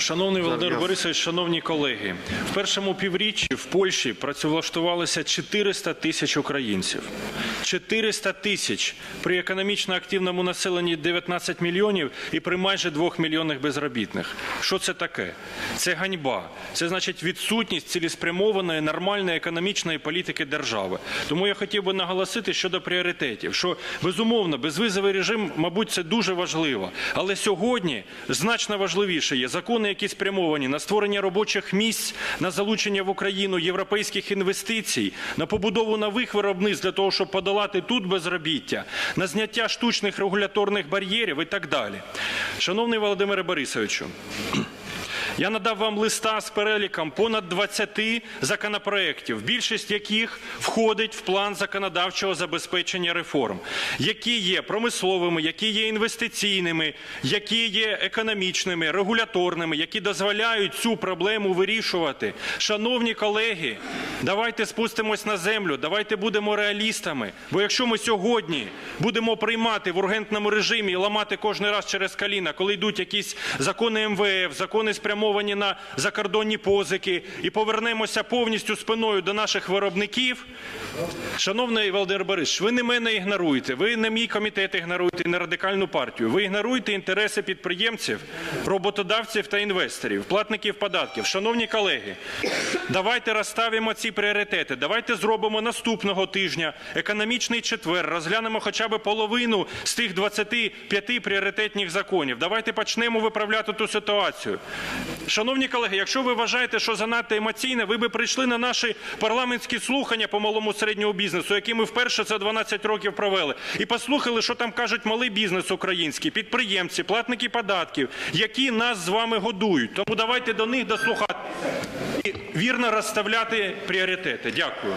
Шановний Володимир Борисович, шановні колеги, в першому півріччі в Польщі працевлаштувалося 400 тисяч українців. 400 тисяч при економічно активному населенні 19 мільйонів і при майже 2 мільйонах безробітних. Що це таке? Це ганьба. Це значить відсутність цілеспрямованої нормальної економічної політики держави. Тому я хотів би наголосити щодо пріоритетів, що безумовно безвизовий режим, мабуть, це дуже важливо. Але сьогодні значно важливіше є закони, які спрямовані на створення робочих місць, на залучення в Україну європейських інвестицій, на побудову нових виробництв для того, щоб подолати тут безробіття, на зняття штучних регуляторних бар'єрів і так далі. Шановний Володимире Борисовичу. Я надав вам листа з переліком понад 20 законопроєктів, більшість яких входить в план законодавчого забезпечення реформ, які є промисловими, які є інвестиційними, які є економічними, регуляторними, які дозволяють цю проблему вирішувати. Шановні колеги, давайте спустимось на землю, давайте будемо реалістами. Бо якщо ми сьогодні будемо приймати в ургентному режимі і ламати кожен раз через коліна, коли йдуть якісь закони МВФ, закони спрямовані на закордонні позики, і повернемося повністю спиною до наших виробників. Шановний Володимир Борисович, ви не мене ігноруєте, ви не мій комітет ігноруєте, не радикальну партію. Ви ігноруєте інтереси підприємців, роботодавців та інвесторів, платників податків. Шановні колеги, давайте розставимо ці пріоритети. Давайте зробимо наступного тижня економічний четвер, розглянемо хоча б половину з тих 25 пріоритетних законів. Давайте почнемо виправляти ту ситуацію. Шановні колеги, якщо ви вважаєте, що занадто емоційне, ви би прийшли на наші парламентські слухання по малому середньому бізнесу, які ми вперше за 12 років провели, і послухали, що там кажуть малий бізнес український, підприємці, платники податків, які нас з вами годують. Тому давайте до них дослухати і вірно розставляти пріоритети. Дякую.